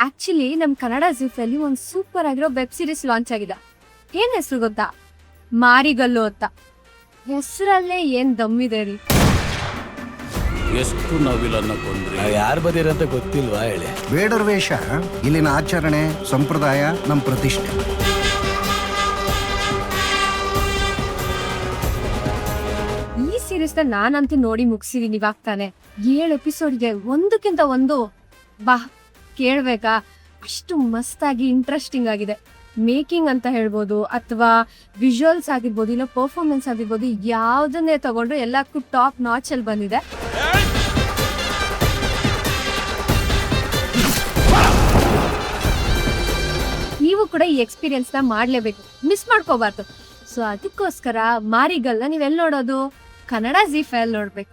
Actually ನಮ್ ಕನ್ನಡ ಜೀಫಲ್ಲಿ ಒಂದು super ಆಗಿರೋ ವೆಬ್ ಸೀರೀಸ್ ಲಾಂಚ್ ಆಗಿದೆ. ಏನ್ ಹೆಸರು ಗೊತ್ತಾ? ಮಾರಿಗಲ್ಲು ಅಂತ. ಹೆಸರಲ್ಲೇ ಏನ್ ದಮ್ಮಿದೆ ರೀ. ಎಷ್ಟು ನವಿಲನ್ನ ಕೊಂದ್ರೆ? ಯಾರು ಬದಿರಂತ ಗೊತ್ತಿಲ್ವಾ ಹೇಳಿ. ಬೇಡರ ವೇಷ ಇಲ್ಲಿನ ಆಚರಣೆ ಸಂಪ್ರದಾಯ ನಮ್ಮ ಪ್ರತಿಷ್ಠೆ. ಈ ಸೀರೀಸ್ ನಾನು ನಾನಂತೂ ನೋಡಿ ಮುಗಿಸಿದೀನಿ ಇವಾಗ ತಾನೆ. ಏಳು ಎಪಿಸೋಡ್ಗೆ ಒಂದಕ್ಕಿಂತ ಒಂದು ಬಾ ಕೇಳ್ಬೇಕಾ? ಅಷ್ಟು ಮಸ್ತಾಗಿ ಇಂಟ್ರೆಸ್ಟಿಂಗ್ ಆಗಿದೆ. ಮೇಕಿಂಗ್ ಅಂತ ಹೇಳ್ಬೋದು ಅಥವಾ ವಿಜುವಲ್ಸ್ ಆಗಿರ್ಬೋದು ಇಲ್ಲ ಪರ್ಫಾರ್ಮೆನ್ಸ್ ಆಗಿರ್ಬೋದು ಯಾವುದನ್ನೇ ತಗೊಂಡ್ರು ಎಲ್ಲಕ್ಕೂ ಟಾಪ್ ನಾಚ್ ಅಲ್ಲಿ ಬಂದಿದೆ. ನೀವು ಕೂಡ ಈ ಎಕ್ಸ್ಪೀರಿಯನ್ಸ್ನ ಮಾಡ್ಲೇಬೇಕು. ಮಿಸ್ ಮಾಡ್ಕೋಬಾರ್ದು. ಸೊ ಅದಕ್ಕೋಸ್ಕರ ಮಾರಿಗಲ್ನ ನೀವೆಲ್ಲಿ ನೋಡೋದು? ಕನ್ನಡ ಜಿ ಫೈಲ್ ನೋಡ್ಬೇಕು.